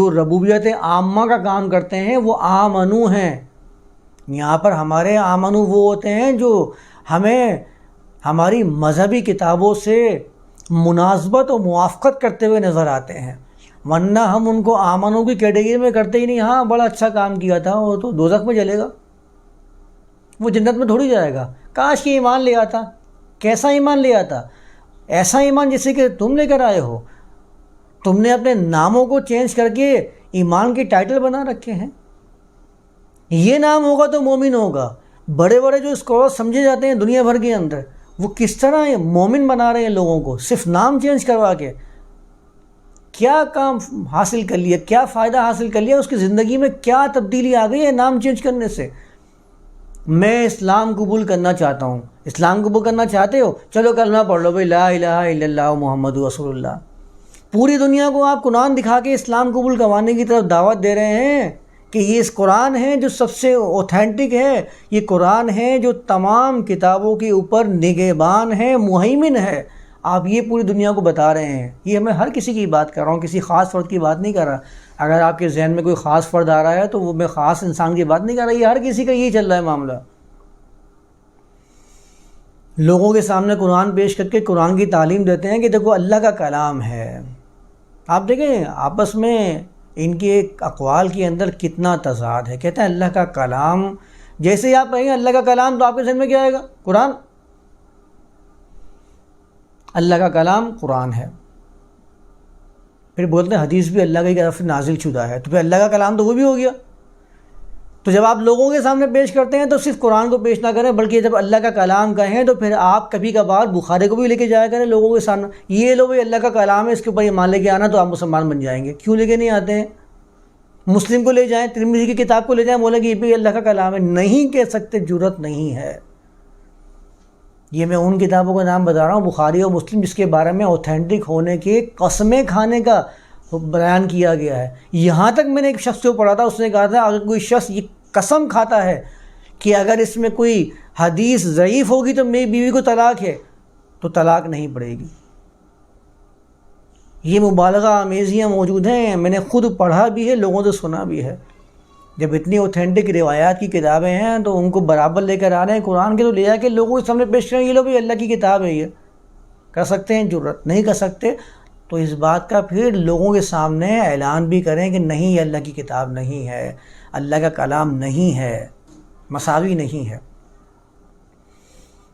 جو ربوبیت عامہ کا کام کرتے ہیں، وہ آمنو ہیں۔ یہاں پر ہمارے آمنو وہ ہوتے ہیں جو ہمیں ہماری مذہبی کتابوں سے مناسبت و موافقت کرتے ہوئے نظر آتے ہیں۔ ورنہ ہم ان کو آمنوں کی کیٹیگری میں کرتے ہی نہیں۔ ہاں بڑا اچھا کام کیا تھا، وہ تو دوزخ میں جلے گا۔ وہ جنت میں تھوڑی جائے گا۔ کاش کی ایمان لے آتا، کیسا ایمان لے آتا؟ ایسا ایمان جسے کہ تم لے کر آئے ہو۔ تم نے اپنے ناموں کو چینج کر کے ایمان کی ٹائٹل بنا رکھے ہیں؟ یہ نام ہوگا تو مومن ہوگا۔ بڑے بڑے جو اسکالر سمجھے جاتے ہیں دنیا بھر کے اندر، وہ کس طرح مومن بنا رہے ہیں لوگوں کو؟ صرف نام چینج کروا کے۔ کیا کام حاصل کر لیا؟ کیا فائدہ حاصل کر لیا؟ اس کی زندگی میں کیا تبدیلی آ گئی ہے نام چینج کرنے سے؟ میں اسلام قبول کرنا چاہتا ہوں۔ اسلام قبول کرنا چاہتے ہو؟ چلو کلمہ پڑھ لو بھائی، لا الہ الا اللہ محمد رسول اللہ۔ پوری دنیا کو آپ قرآن دکھا کے اسلام قبول کروانے کی طرف دعوت دے رہے ہیں کہ یہ اس قرآن ہے جو سب سے اوتھینٹک ہے، یہ قرآن ہے جو تمام کتابوں کے اوپر نگہبان ہے، مہیمن ہے۔ آپ یہ پوری دنیا کو بتا رہے ہیں۔ یہ میں ہر کسی کی بات کر رہا ہوں، کسی خاص فرد کی بات نہیں کر رہا۔ اگر آپ کے ذہن میں کوئی خاص فرد آ رہا ہے تو وہ میں خاص انسان کی بات نہیں کر رہا، یہ ہر کسی کا یہی چل رہا ہے معاملہ۔ لوگوں کے سامنے قرآن پیش کر کے قرآن کی تعلیم دیتے ہیں کہ دیکھو، اللہ کا کلام ہے۔ آپ دیکھیں، آپس میں ان کے اقوال کے اندر کتنا تضاد ہے۔ کہتے ہیں اللہ کا کلام، جیسے ہی آپ کہیں اللہ کا کلام تو آپ کے ذہن میں کیا آئے گا؟ قرآن۔ اللہ کا کلام قرآن ہے۔ پھر بولتے ہیں، حدیث بھی اللہ کی طرف نازل شدہ ہے۔ تو پھر اللہ کا کلام تو وہ بھی ہو گیا۔ تو جب آپ لوگوں کے سامنے پیش کرتے ہیں تو صرف قرآن کو پیش نہ کریں، بلکہ جب اللہ کا کلام کہیں تو پھر آپ کبھی کبھار بخارے کو بھی لے کے جایا کریں لوگوں کے سامنے۔ یہ لو بھائی اللہ کا کلام ہے، اس کے اوپر یہ مان لے کے آنا تو آپ مسلمان بن جائیں گے۔ کیوں لے کے نہیں آتے ہیں؟ مسلم کو لے جائیں ترمیزی کی کتاب کو لے جائیں، بولیں کہ یہ بھی اللہ کا کلام ہے۔ نہیں کہہ سکتے جرت نہیں ہے۔ یہ میں ان کتابوں کا نام بتا رہا ہوں، بخاری اور مسلم، جس کے بارے میں اوتھینٹک ہونے کے قسمیں کھانے کا بیان کیا گیا ہے۔ یہاں تک میں نے ایک شخص کو پڑھا تھا، اس نے کہا تھا، اگر کوئی شخص یہ قسم کھاتا ہے کہ اگر اس میں کوئی حدیث ضعیف ہوگی تو میری بیوی کو طلاق ہے، تو طلاق نہیں پڑے گی۔ یہ مبالغہ آمیزیاں موجود ہیں، میں نے خود پڑھا بھی ہے، لوگوں سے سنا بھی ہے۔ جب اتنی اوتھینٹک روایات کی کتابیں ہیں تو ان کو برابر لے کر آ رہے ہیں قرآن کے، تو لے جا کے لوگوں کے سامنے پیش کریں یہ لوگ بھی اللہ کی کتاب ہے یہ۔ کر سکتے ہیں ضرورت نہیں کر سکتے۔ تو اس بات کا پھر لوگوں کے سامنے اعلان بھی کریں کہ نہیں یہ اللہ کی کتاب نہیں ہے، اللہ کا کلام نہیں ہے، مساوی نہیں ہے۔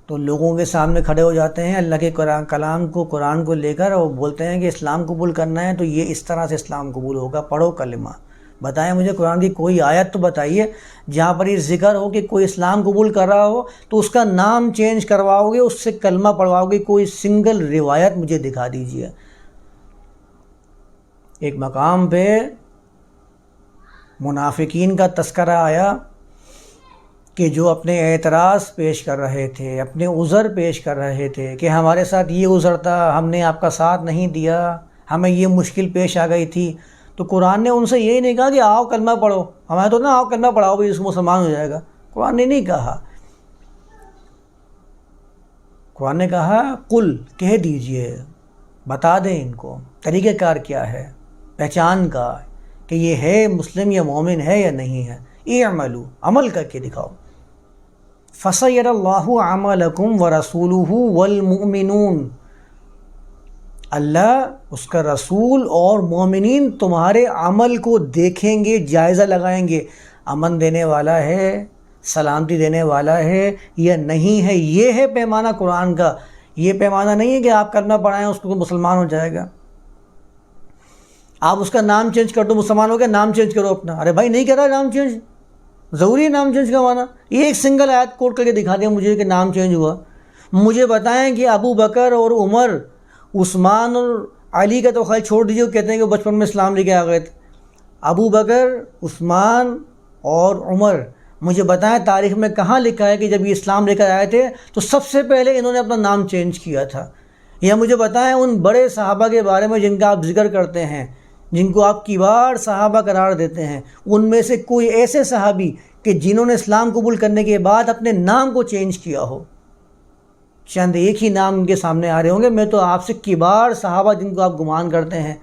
تو لوگوں کے سامنے کھڑے ہو جاتے ہیں، اللہ کے قرآن کلام کو، قرآن کو لے کر اور بولتے ہیں کہ اسلام قبول کرنا ہے تو یہ اس طرح سے اسلام قبول ہوگا۔ پڑھو کلمہ۔ بتائیں مجھے قرآن کی کوئی آیت تو بتائیے جہاں پر یہ ذکر ہو کہ کوئی اسلام قبول کر رہا ہو تو اس کا نام چینج کرواؤ گے، اس سے کلمہ پڑھواؤ گے، کوئی سنگل روایت مجھے دکھا دیجیے ایک مقام پہ منافقین کا تذکرہ آیا کہ جو اپنے اعتراض پیش کر رہے تھے، اپنے عذر پیش کر رہے تھے کہ ہمارے ساتھ یہ عذر تھا، ہم نے آپ کا ساتھ نہیں دیا، ہمیں یہ مشکل پیش آ گئی تھی۔ تو قرآن نے ان سے یہی نہیں کہا کہ آؤ کلمہ پڑھو۔ ہمیں تو نا آؤ کلمہ پڑھاؤ بھائی اس مسلمان ہو جائے گا۔ قرآن نے نہیں کہا۔ قرآن نے کہا کل کہہ دیجیے، بتا دیں ان کو۔ طریقہ کار کیا ہے؟ پہچان کا کہ یہ ہے مسلم یا مومن ہے یا نہیں ہے۔ یہ عملو عمل کر کے دکھاؤ۔ فصیر اللہ عملکم و رسول والمؤمنون۔ اللہ اس کا رسول اور مومنین تمہارے عمل کو دیکھیں گے، جائزہ لگائیں گے۔ امن دینے والا ہے، سلامتی دینے والا ہے یا نہیں ہے؟ یہ ہے پیمانہ قرآن کا۔ یہ پیمانہ نہیں ہے کہ آپ کرنا پڑائیں اس کو مسلمان ہو جائے گا۔ آپ اس کا نام چینج کر دو، مسلمان ہو گیا نام چینج کرو اپنا۔ ارے بھائی، نہیں کر رہا نام چینج ضروری ہے نام چینج کروانا۔ یہ ایک سنگل آیت کوٹ کر کے دکھا دیا مجھے کہ نام چینج ہوا۔ مجھے بتائیں کہ ابو بکر اور عمر، عثمان اور علی کا تو خیال چھوڑ دیجیے وہ کہتے ہیں کہ بچپن میں اسلام لے کے آ گئے تھے۔ ابو بکر، عثمان اور عمر، مجھے بتائیں تاریخ میں کہاں لکھا ہے کہ جب یہ اسلام لے کر آئے تھے تو سب سے پہلے انہوں نے اپنا نام چینج کیا تھا۔ یا مجھے بتائیں ان بڑے صحابہ کے بارے میں جن کا آپ ذکر کرتے ہیں۔ جن کو آپ کیوار صحابہ قرار دیتے ہیں، ان میں سے کوئی ایسے صحابی کہ جنہوں نے اسلام قبول کرنے کے بعد اپنے نام کو چینج کیا ہو۔ چند ایک ہی نام ان کے سامنے آ رہے ہوں گے۔ میں تو آپ سے کبار صحابہ جن کو آپ گمان کرتے ہیں،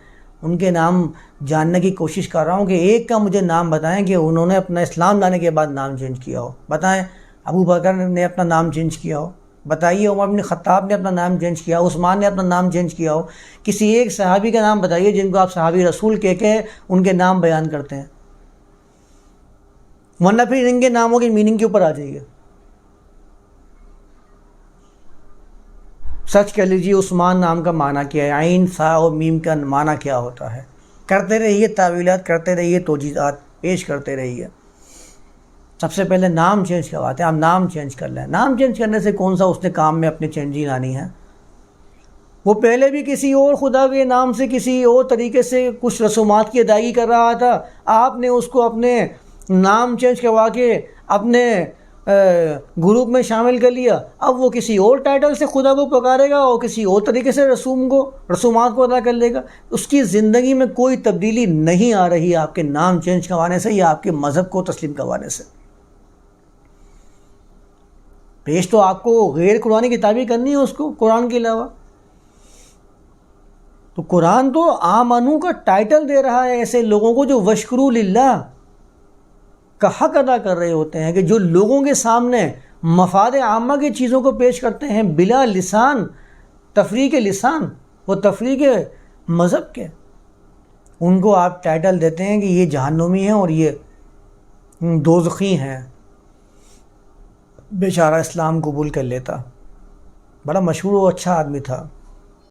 ان کے نام جاننے کی کوشش کر رہا ہوں کہ ایک کا مجھے نام بتائیں کہ انہوں نے اپنا اسلام لانے کے بعد نام چینج کیا ہو۔ بتائیں، ابو بکر نے اپنا نام چینج کیا ہو۔ بتائیے، عمر بن خطاب نے اپنا نام چینج کیا، عثمان نے اپنا نام چینج کیا ہو؟ کسی ایک صحابی کا نام بتائیے جن کو آپ صحابی رسول کہہ کے ان کے نام بیان کرتے ہیں۔ ورنہ پھر ان کے ناموں کی میننگ کے اوپر آ جائیے۔ سچ کہہ لیجیے عثمان نام کا معنی کیا ہے، عین، سا اور میم کا معنی کیا ہوتا ہے۔ کرتے رہیے تعویلات، کرتے رہیے توجیزات، پیش کرتے رہیے۔ سب سے پہلے نام چینج کرواتے ہیں۔ آپ نام چینج کر لیں۔ نام چینج کرنے سے کون سا اس نے کام میں اپنے چینجی لانی ہے؟ وہ پہلے بھی کسی اور خدا کے نام سے کسی اور طریقے سے کچھ رسومات کی ادائیگی کر رہا تھا۔ آپ نے اس کو اپنے نام چینج کروا کے اپنے گروپ میں شامل کر لیا۔ اب وہ کسی اور ٹائٹل سے خدا کو پکارے گا اور کسی اور طریقے سے رسوم کو، رسومات کو ادا کر لے گا۔ اس کی زندگی میں کوئی تبدیلی نہیں آ رہی آپ کے نام چینج کروانے سے یا آپ کے مذہب کو تسلیم کروانے سے۔ پیش تو آپ کو غیر قرآن کتابی کرنی ہے اس کو، قرآن کے علاوہ۔ تو قرآن تو آمنو کا ٹائٹل دے رہا ہے، ایسے لوگوں کو جو وشکرو للہ کا حق ادا کر رہے ہوتے ہیں کہ جو لوگوں کے سامنے مفاد عامہ کی چیزوں کو پیش کرتے ہیں بلا لسان تفریح کے لسان، وہ تفریح کے مذہب کے۔ ان کو آپ ٹائٹل دیتے ہیں کہ یہ جہنمی ہیں اور یہ دوزخی ہیں۔ بیچارہ اسلام قبول کر لیتا۔ بڑا مشہور و اچھا آدمی تھا۔